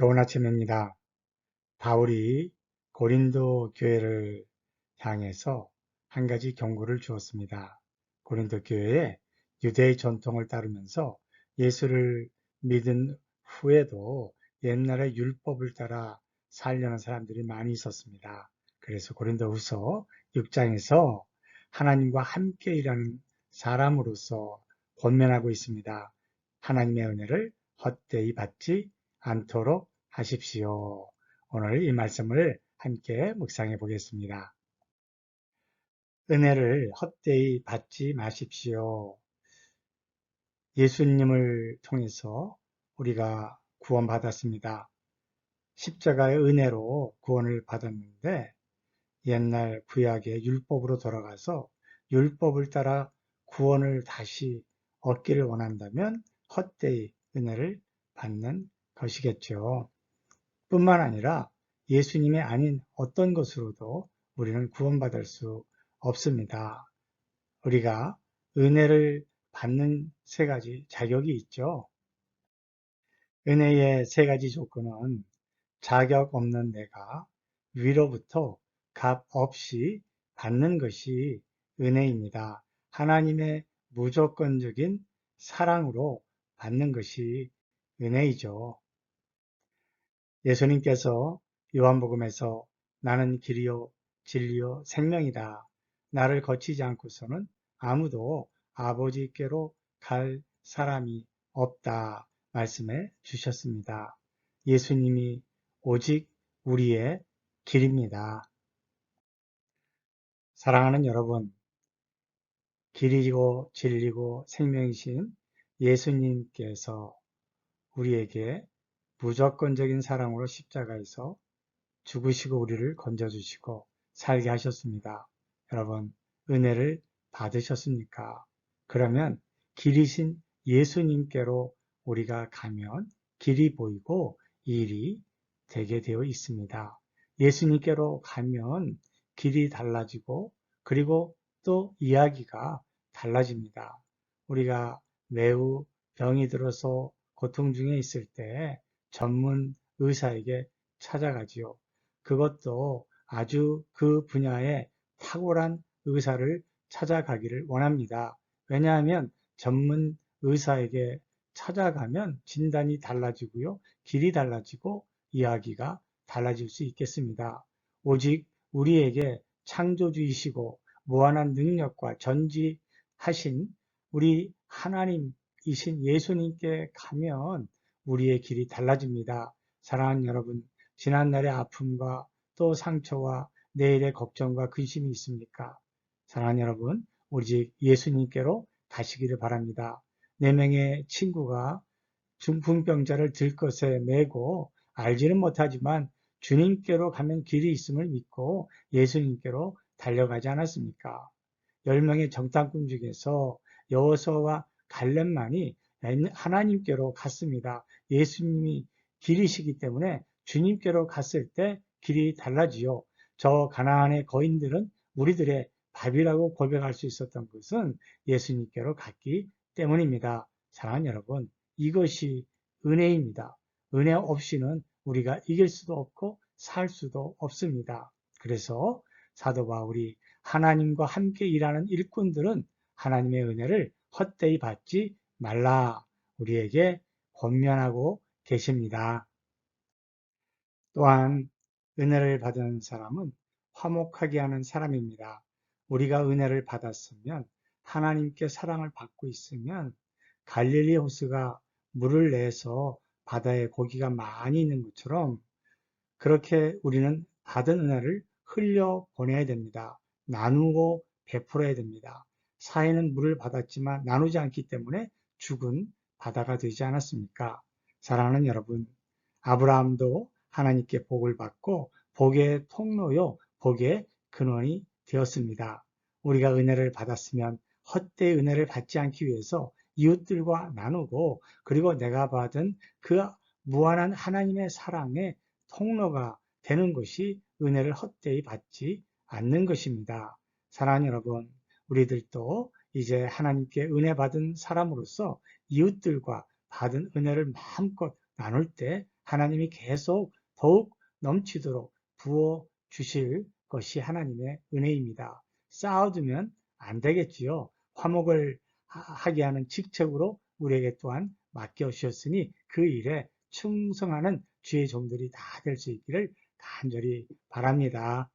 좋은 아침입니다. 바울이 고린도 교회를 향해서 한 가지 경고를 주었습니다. 고린도 교회에 유대의 전통을 따르면서 예수를 믿은 후에도 옛날의 율법을 따라 살려는 사람들이 많이 있었습니다. 그래서 고린도 후서 6장에서 하나님과 함께 일하는 사람으로서 권면하고 있습니다. 하나님의 은혜를 헛되이 받지 않도록 하십시오. 오늘 이 말씀을 함께 묵상해 보겠습니다. 은혜를 헛되이 받지 마십시오. 예수님을 통해서 우리가 구원받았습니다. 십자가의 은혜로 구원을 받았는데 옛날 구약의 율법으로 돌아가서 율법을 따라 구원을 다시 얻기를 원한다면 헛되이 은혜를 받는 것이겠죠. 뿐만 아니라 예수님이 아닌 어떤 것으로도 우리는 구원받을 수 없습니다. 우리가 은혜를 받는 세 가지 자격이 있죠. 은혜의 세 가지 조건은 자격 없는 내가 위로부터 값 없이 받는 것이 은혜입니다. 하나님의 무조건적인 사랑으로 받는 것이 은혜이죠. 예수님께서 요한복음에서 나는 길이요 진리요 생명이다. 나를 거치지 않고서는 아무도 아버지께로 갈 사람이 없다. 말씀해 주셨습니다. 예수님이 오직 우리의 길입니다. 사랑하는 여러분, 길이고 진리고 생명이신 예수님께서 우리에게 무조건적인 사랑으로 십자가에서 죽으시고 우리를 건져주시고 살게 하셨습니다. 여러분, 은혜를 받으셨습니까? 그러면 길이신 예수님께로 우리가 가면 길이 보이고 일이 되게 되어 있습니다. 예수님께로 가면 길이 달라지고 그리고 또 이야기가 달라집니다. 우리가 매우 병이 들어서 고통 중에 있을 때 전문 의사에게 찾아가지요. 그것도 아주 그 분야에 탁월한 의사를 찾아가기를 원합니다. 왜냐하면 전문 의사에게 찾아가면 진단이 달라지고요. 길이 달라지고 이야기가 달라질 수 있겠습니다. 오직 우리에게 창조주이시고 무한한 능력과 전지하신 우리 하나님이신 예수님께 가면 우리의 길이 달라집니다. 사랑하는 여러분, 지난날의 아픔과 또 상처와 내일의 걱정과 근심이 있습니까? 사랑하는 여러분, 오직 예수님께로 가시기를 바랍니다. 네 명의 친구가 중풍병자를 들것에 메고 알지는 못하지만 주님께로 가면 길이 있음을 믿고 예수님께로 달려가지 않았습니까? 10명의 정탐꾼 중에서 여호수아와 갈렙만이 하나님께로 갔습니다. 예수님이 길이시기 때문에 주님께로 갔을 때 길이 달라지요. 저 가나안의 거인들은 우리들의 밥이라고 고백할 수 있었던 것은 예수님께로 갔기 때문입니다. 사랑하는 여러분, 이것이 은혜입니다. 은혜 없이는 우리가 이길 수도 없고 살 수도 없습니다. 그래서 사도 바울이 하나님과 함께 일하는 일꾼들은 하나님의 은혜를 헛되이 받지 말라 우리에게 권면하고 계십니다. 또한 은혜를 받은 사람은 화목하게 하는 사람입니다. 우리가 은혜를 받았으면 하나님께 사랑을 받고 있으면 갈릴리 호수가 물을 내서 바다에 고기가 많이 있는 것처럼 그렇게 우리는 받은 은혜를 흘려 보내야 됩니다. 나누고 베풀어야 됩니다. 사회는 물을 받았지만 나누지 않기 때문에 죽은 바다가 되지 않았습니까? 사랑하는 여러분, 아브라함도 하나님께 복을 받고 복의 통로요, 복의 근원이 되었습니다. 우리가 은혜를 받았으면 헛되이 은혜를 받지 않기 위해서 이웃들과 나누고 그리고 내가 받은 그 무한한 하나님의 사랑의 통로가 되는 것이 은혜를 헛되이 받지 않는 것입니다. 사랑하는 여러분, 우리들도 이제 하나님께 은혜 받은 사람으로서 이웃들과 받은 은혜를 마음껏 나눌 때 하나님이 계속 더욱 넘치도록 부어 주실 것이 하나님의 은혜입니다. 쌓아두면 안 되겠지요. 화목을 하- 하게 하는 직책으로 우리에게 또한 맡겨 주셨으니 그 일에 충성하는 주의 종들이 다 될 수 있기를 간절히 바랍니다.